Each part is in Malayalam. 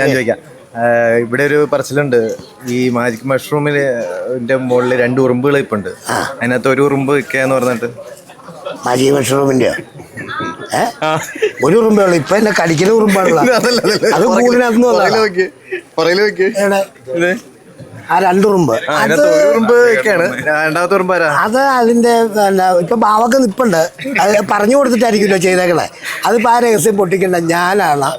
ഞാൻ. ചോദിക്കാം. ഇവിടെ ഒരു പറച്ചിലുണ്ട്. ഈ മാജിക് മഷ്റൂമിൽ മുകളിൽ രണ്ട് ഉറുമ്പുകൾ ഇപ്പൊ ഉണ്ട് അതിനകത്ത് ഒരു ഉറുമ്പ് വെക്കാന്ന് പറഞ്ഞിട്ട്. മാജിക് മഷ്റൂമിന്റെ ഒരു ഉറുമ്പേ ഉള്ളു. ഇപ്പൊ എന്നെ കടിക്കുന്ന ഉറുമ്പാണല്ലോ. അത്? ആ രണ്ടുറുമ്പ് അത് അതിന്റെ ഇപ്പൊ ബാവൊക്കെ നിപ്പുണ്ട്. അത് പറഞ്ഞു കൊടുത്തിട്ടായിരിക്കുമല്ലോ ചെയ്തേക്കണേ. അതിപ്പോ ആ രഹസ്യം പൊട്ടിക്കണ്ട ഞാനാണോ.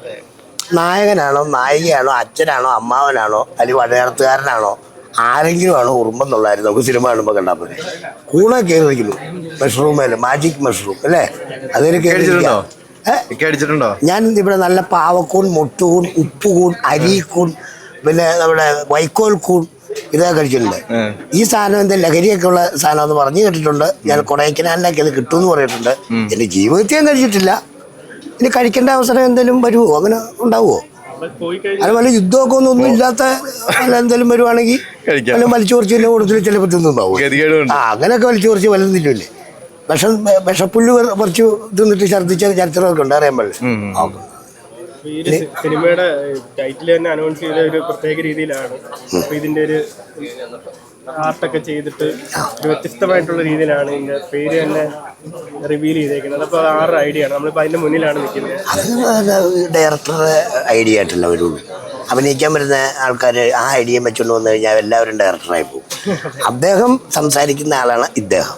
നായകനാണോ നായികയാണോ അച്ഛനാണോ അമ്മാവനാണോ അല്ലെങ്കിൽ വടയാർത്തുകാരനാണോ ആരെങ്കിലും ആണോ ഉറുമ്പെന്നുള്ളായിരുന്നു നമുക്ക് സിനിമ കാണുമ്പോൾ കണ്ടാൽ പോലെ കൂടെ കയറിയിരിക്കുന്നു മഷ്റൂമേൽ മാജിക് മഷ്റൂം അല്ലേ? അതിന് കയറി അടിച്ചിട്ടുണ്ടോ ഞാൻ ഇവിടെ നല്ല പാവക്കൂൺ മുട്ടുകൂൺ ഉപ്പുകൂൺ അരിക്കൂൺ പിന്നെ നമ്മുടെ വൈക്കോൽ കൂൺ ഇതൊക്കെ കഴിച്ചിട്ടുണ്ട്. ഈ സാധനം എന്താ? ലഹരിയൊക്കെ ഉള്ള സാധനം എന്ന് പറഞ്ഞു കേട്ടിട്ടുണ്ട്. ഞാൻ കൊടൈക്കനാലിനൊക്കെ ഇത് കിട്ടുമെന്ന് പറഞ്ഞിട്ടുണ്ട്. എന്റെ ജീവിതത്തിൽ ഞാൻ കഴിച്ചിട്ടില്ല. ഇനി കഴിക്കേണ്ട അവസരം എന്തെങ്കിലും വരുമോ അങ്ങനെ ഉണ്ടാവുമോ അത് വല്ല യുദ്ധമൊക്കെ ഒന്നും ഒന്നും ഇല്ലാത്ത എന്തെങ്കിലും വരുവാണെങ്കിൽ. വല്ല കുറച്ച് കൂടുതൽ ചിലപ്പോൾ തിന്നുണ്ടാവും ആ അങ്ങനെയൊക്കെ വലിച്ചു കുറച്ച് വല്ലതും തിന്നില്ലേ വിഷം വിഷപ്പുല്ല് കുറച്ച് തിന്നിട്ട് ഛർദ്ദിച്ച ചരിത്രമൊക്കെ ഉണ്ട് അറിയാൻ പാടില്ല? സിനിമയുടെ ടൈറ്റിൽ തന്നെ അനൗൺസ് ചെയ്ത ഒരു പ്രത്യേക രീതിയിലാണ്. അപ്പൊ ഇതിന്റെ ഒരു ആർട്ടൊക്കെ ചെയ്തിട്ട് വ്യത്യസ്തമായിട്ടുള്ള രീതിയിലാണ് ഇതിന്റെ പേര് തന്നെ റിവീൽ ചെയ്തേക്കുന്നത്. അപ്പൊ ആറ് ഐഡിയ ആണ്. നമ്മളിപ്പോ അതിന്റെ മുന്നിലാണ് നിൽക്കുന്നത്. ഡയറക്ടറുടെ ഐഡിയ ആയിട്ടല്ല വരുള്ളൂ. അഭിനയിക്കാൻ വരുന്ന ആൾക്കാർ ആ ഐഡിയ വെച്ചുകൊണ്ട് വന്നു കഴിഞ്ഞാൽ എല്ലാവരും ഡയറക്ടറായി പോകും. അദ്ദേഹം സംസാരിക്കുന്ന ആളാണ് ഇദ്ദേഹം.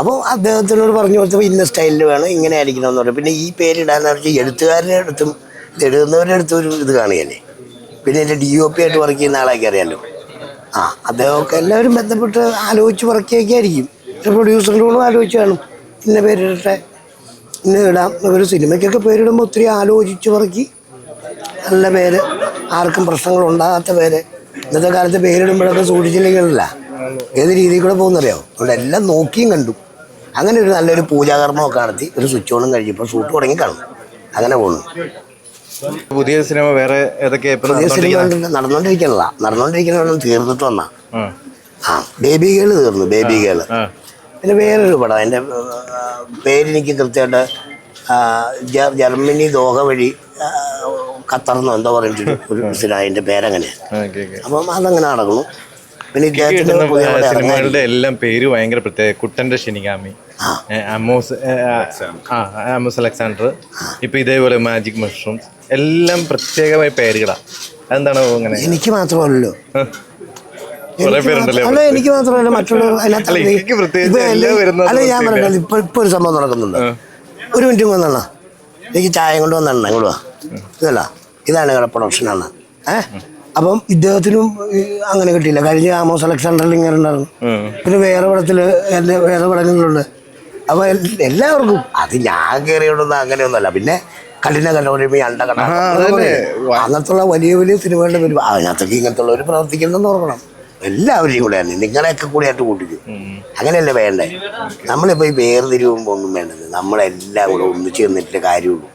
അപ്പോൾ അദ്ദേഹത്തിനോട് പറഞ്ഞു കൊടുത്തപ്പോൾ ഇന്ന സ്റ്റൈലിൽ വേണം ഇങ്ങനെ ആയിരിക്കണം എന്ന് പറഞ്ഞു. പിന്നെ ഈ പേരിടാന്ന് പറഞ്ഞാൽ എഴുത്തുകാരുടെ അടുത്തും എഴുതുന്നവരുടെ അടുത്തും ഒരു ഇത് കാണുകയല്ലേ? പിന്നെ എന്റെ ഡി ഒ പി ആയിട്ട് വർക്ക് ചെയ്യുന്ന ആളൊക്കെ അറിയാമല്ലോ ആ അദ്ദേഹമൊക്കെ എല്ലാവരും ബന്ധപ്പെട്ട് ആലോചിച്ച് വർക്കൊക്കെ ആയിരിക്കും. പ്രൊഡ്യൂസറിനോടും ആലോചിച്ച് വേണം ഇന്ന പേരിടട്ടെ ഇന്ന ഇടാം ഒരു സിനിമയ്ക്കൊക്കെ പേരിടുമ്പോൾ ഒത്തിരി ആലോചിച്ച് പറക്കി. നല്ല പേര് ആർക്കും പ്രശ്നങ്ങൾ ഉണ്ടാകാത്ത പേര്. ഇന്നത്തെ കാലത്ത് പേരിടുമ്പോഴൊക്കെ സൂക്ഷിച്ചില്ലെങ്കിലല്ല. ഏത് രീതിയിൽ കൂടെ പോകുന്നറിയോ? അതുകൊണ്ട് എല്ലാം നോക്കിയും കണ്ടു. അങ്ങനെ ഒരു നല്ലൊരു പൂജാകർമ്മമൊക്കെ നടത്തി ഒരു സ്വിച്ച് ഓണും കഴിഞ്ഞപ്പോൾ ഷൂട്ട് തുടങ്ങി കാണും. അങ്ങനെ പോകുന്നു. പുതിയ സിനിമ വേറെ ഏതൊക്കെ പുതിയ സിനിമ? നടന്നുകൊണ്ടിരിക്കണല്ല നടന്നുകൊണ്ടിരിക്കണ തീർന്നിട്ട് വന്നാ. ആ. ബേബി ഗേൾ തീർന്നു ബേബി ഗേൾ പിന്നെ വേറൊരു പടം. എന്റെ പേരെനിക്ക് കൃത്യമായിട്ട് ജർമ്മനി ദോഹ വഴി ഖത്തർന്നോ എന്തോ പറഞ്ഞിട്ട് ഒരു അതിന്റെ ഓക്കേ. അപ്പം അതങ്ങനെ നടക്കുന്നു പിന്നെ സിനിമകളുടെ എല്ലാം പേര് ഭയങ്കര പ്രത്യേക. കുട്ടന്റെ ഷിനിഗാമി അമോസ് അമോസ് അലക്സാണ്ടർ. ഇപ്പൊ ഇതേപോലെ മാജിക് മഷ്റൂംസ്. എല്ലാം പ്രത്യേകമായ പേരുകളാ. അതെന്താണ് അങ്ങനെ? എനിക്ക് മാത്രമല്ലല്ലോ. അല്ല എനിക്ക് മാത്രമല്ല മറ്റുള്ള അല്ല, ഞാൻ. പറഞ്ഞത് ഇപ്പൊ ഇപ്പൊ ഒരു സംഭവം നടക്കുന്നുണ്ട്. ഒരു മിനിറ്റ് വന്നെണ്ണ. എനിക്ക് ചായ കൊണ്ട് വന്നെണ്ണ ഇങ്ങോട്ട് വാ. ഇതല്ല ഇതാണ് ഞങ്ങളുടെ പ്രൊഡക്ഷനാണ് ഏഹ് അപ്പം ഇദ്ദേഹത്തിനും അങ്ങനെ കിട്ടിയില്ല. കഴിഞ്ഞ ആമോസ് അലക്സാണ്ടറിൽ ഇങ്ങനെ ഉണ്ടായിരുന്നു. പിന്നെ വേറെ പടത്തിൽ വേറെ പടങ്ങളുണ്ട്. അപ്പൊ എല്ലാവർക്കും. അത് ഞാൻ കയറിയോണ്ടൊന്നും അങ്ങനെയൊന്നുമല്ല. പിന്നെ കഠിന കണ്ടോണ്ടിരിക്കും അണ്ട കണ്ട അങ്ങനത്തുള്ള വലിയ വലിയ സിനിമകളുടെ പരിപാടി അതിനകത്തൊക്കെ ഇങ്ങനത്തെ ഉള്ളവർ പ്രവർത്തിക്കണമെന്ന് ഓർക്കണം. എല്ലാവരെയും കൂടെയാണ് നിങ്ങളെയൊക്കെ കൂടെ ആയിട്ട് കൂട്ടിക്കും. അങ്ങനെയല്ലേ വേണ്ടേ? നമ്മളിപ്പോൾ ഈ വേർതിരിവുമ്പോൾ ഒന്നും വേണ്ടത് നമ്മളെല്ലാം കൂടെ ഒന്നിച്ച് നിന്നിട്ട് കാര്യമുള്ളൂ.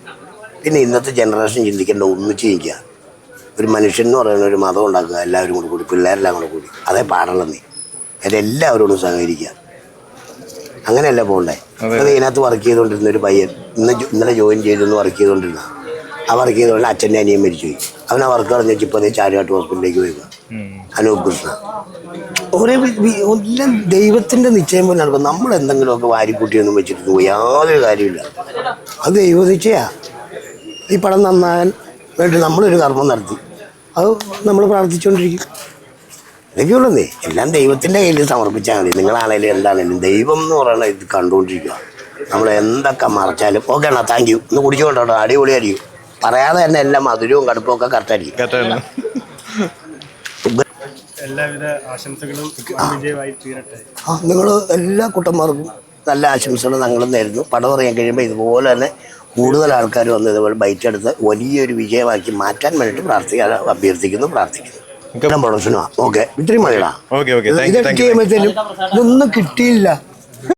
പിന്നെ ഇന്നത്തെ ജനറേഷൻ ചിന്തിക്കേണ്ട ഒന്നിച്ചു നിൽക്കുക. ഒരു മനുഷ്യൻ എന്ന് പറയുന്ന ഒരു മതം ഉണ്ടാക്കുക എല്ലാവരും കൂടെ കൂടി പിള്ളേരെല്ലാം കൂടെ കൂടി. അതേ പാടുള്ള നീ അതെല്ലാവരോടും സഹകരിക്കുക. അങ്ങനെയല്ല പോകണ്ടേ അത്. ഇതിനകത്ത് വർക്ക് ചെയ്തുകൊണ്ടിരുന്ന ഒരു പയ്യൻ ഇന്ന് ഇന്നലെ ജോയിൻ ചെയ്തെന്ന് വർക്ക് ചെയ്തുകൊണ്ടിരുന്ന ആ വർക്ക് ചെയ്തുകൊണ്ട് അച്ഛന്റെ അനിയൻ മരിച്ചുപോയി. അവൻ ആ വർക്ക് പറഞ്ഞ ഇപ്പോൾ അതേ ചാരുകാട്ട് ഹോസ്പിറ്റലിലേക്ക് പോയി അനൂപ് കൃഷ്ണ എല്ലാം ദൈവത്തിന്റെ നിശ്ചയം പോലെ നടക്കും. നമ്മൾ എന്തെങ്കിലുമൊക്കെ വാരിക്കൂട്ടിയൊന്നും വെച്ചിട്ട് യാതൊരു കാര്യമില്ല അത് ദൈവനിശ്ചയാ ഈ പടം നന്നാകാൻ വേണ്ടി നമ്മളൊരു കർമ്മം നടത്തി. അത് നമ്മൾ പ്രാർത്ഥിച്ചുകൊണ്ടിരിക്കും. ഇതൊക്കെയുള്ളതേ എല്ലാം ദൈവത്തിന്റെ കയ്യിൽ സമർപ്പിച്ചാൽ മതി. നിങ്ങളാണേലും എന്താണേലും ദൈവം എന്ന് പറയുന്ന ഇത് കണ്ടുകൊണ്ടിരിക്കുക. നമ്മൾ എന്തൊക്കെ മറച്ചാലും ഓക്കെ അണ്ണാ താങ്ക് യു ഒന്ന് കുടിച്ചുകൊണ്ടോ അടിപൊളിയായിരിക്കും. പറയാതെ തന്നെ എല്ലാം മധുരവും കടുപ്പവും ഒക്കെ കറക്റ്റായിരിക്കും എല്ലാവിധ ആശംസകളും വിജയമായി തീരട്ടെ. ആ നിങ്ങൾ എല്ലാ കുട്ടന്മാർക്കും നല്ല ആശംസകൾ ഞങ്ങൾ നേരുന്നു. പടം പറയാൻ കഴിയുമ്പോൾ ഇതുപോലെ തന്നെ കൂടുതൽ ആൾക്കാർ വന്ന് ഇതുപോലെ ബൈറ്റ് എടുത്ത് വലിയൊരു വിജയമാക്കി മാറ്റാൻ വേണ്ടിയിട്ട് പ്രാർത്ഥിക്കാൻ അഭ്യർത്ഥിക്കുന്നു പ്രാർത്ഥിക്കുന്നു. പ്രൊഡക്ഷനാ ഓക്കെ ഇത്രയും മതിടാ ഓക്കെ ഓക്കെ ഇത് താങ്ക് യു എഡിറ്റ് താങ്ക് ചെയ്യുമ്പോഴത്തേനും ഇതൊന്നും കിട്ടിയില്ല.